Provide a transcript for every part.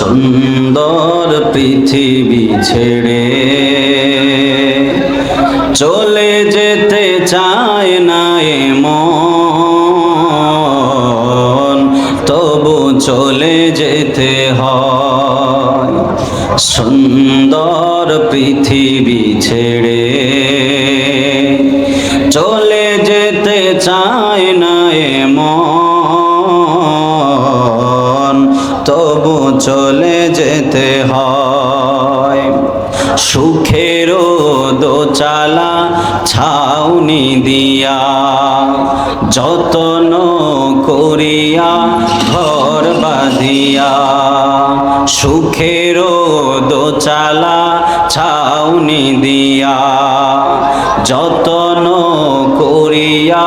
সুন্দর পৃথিবী ছেড়ে চলে যেতে চায় না মন তবু চলে যেতে হয়। সুন্দর পৃথিবী ছেড়ে তবু চলে যেতে হয়। সুখেরও দোচালা ছাউনি দিয়া যতন করিয়া ঘর বাঁধিয়া সুখেরও দোচালা ছাউনি দিয়া যতন করিয়া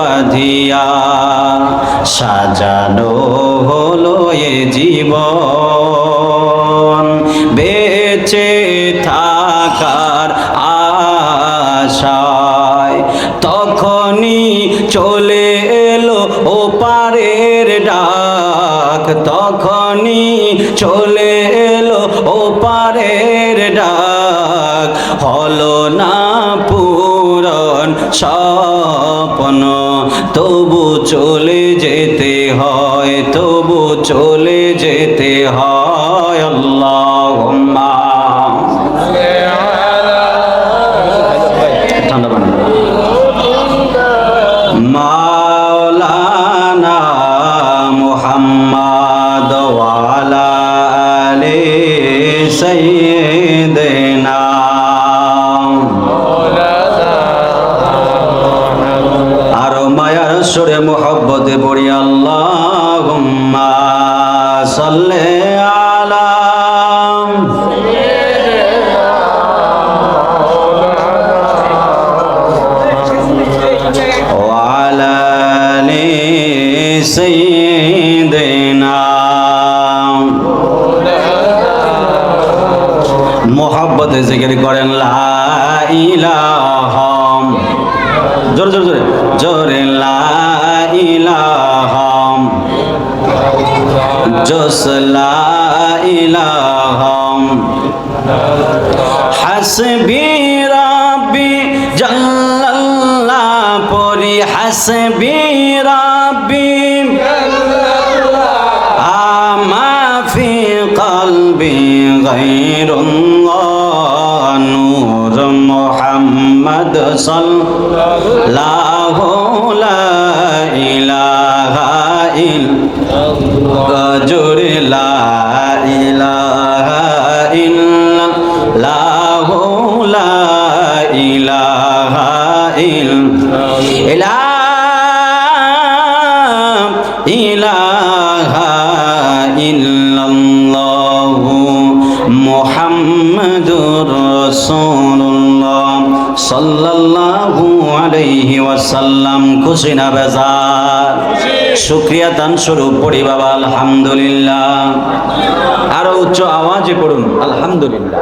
বাঁধিয়া সাজানো হলো এ জীবন। বেঁচে থাকার আশায় তখনই চলে এলো ও পারের ডাক। তখনই চলে এলো ও পারের ডাক। হলো না স্বপ্ন। তবু চলে যেতে হয় তবু চলে যেতে হয়। আল্লাহ আলি সাইয়্যিদিনা সুরে মোহব্বতে পড়ি আল্লাহ সাল্লে আলাম সৈদিনা জিকির করেন লা ইলাহা জোরে জোরে জোরে। জোরে লা ইলাহা। জোস লা ইলাহা। হাসবি রাব্বি, জাল্লাল্লাহ পরি হাসবি রাব্বি মুহাম্মদ সাল্লাল্লাহু লা ইলাহা ইল্লাল্লাহ জোরে লা ইলাহা ইল্লাল্লাহ লা ইলাহা ইল্লাল্লাহ। ইলাহা ইল্লাল্লাহ। সাল্লাল্লাহু আলাইহি ওয়াসাল্লাম খুশি না বেজার? শুক্রিয়া দান স্বরূপ পড়ি বাবা, আলহামদুলিল্লাহ। আরও উচ্চ আওয়াজে পড়ুন, আলহামদুলিল্লাহ।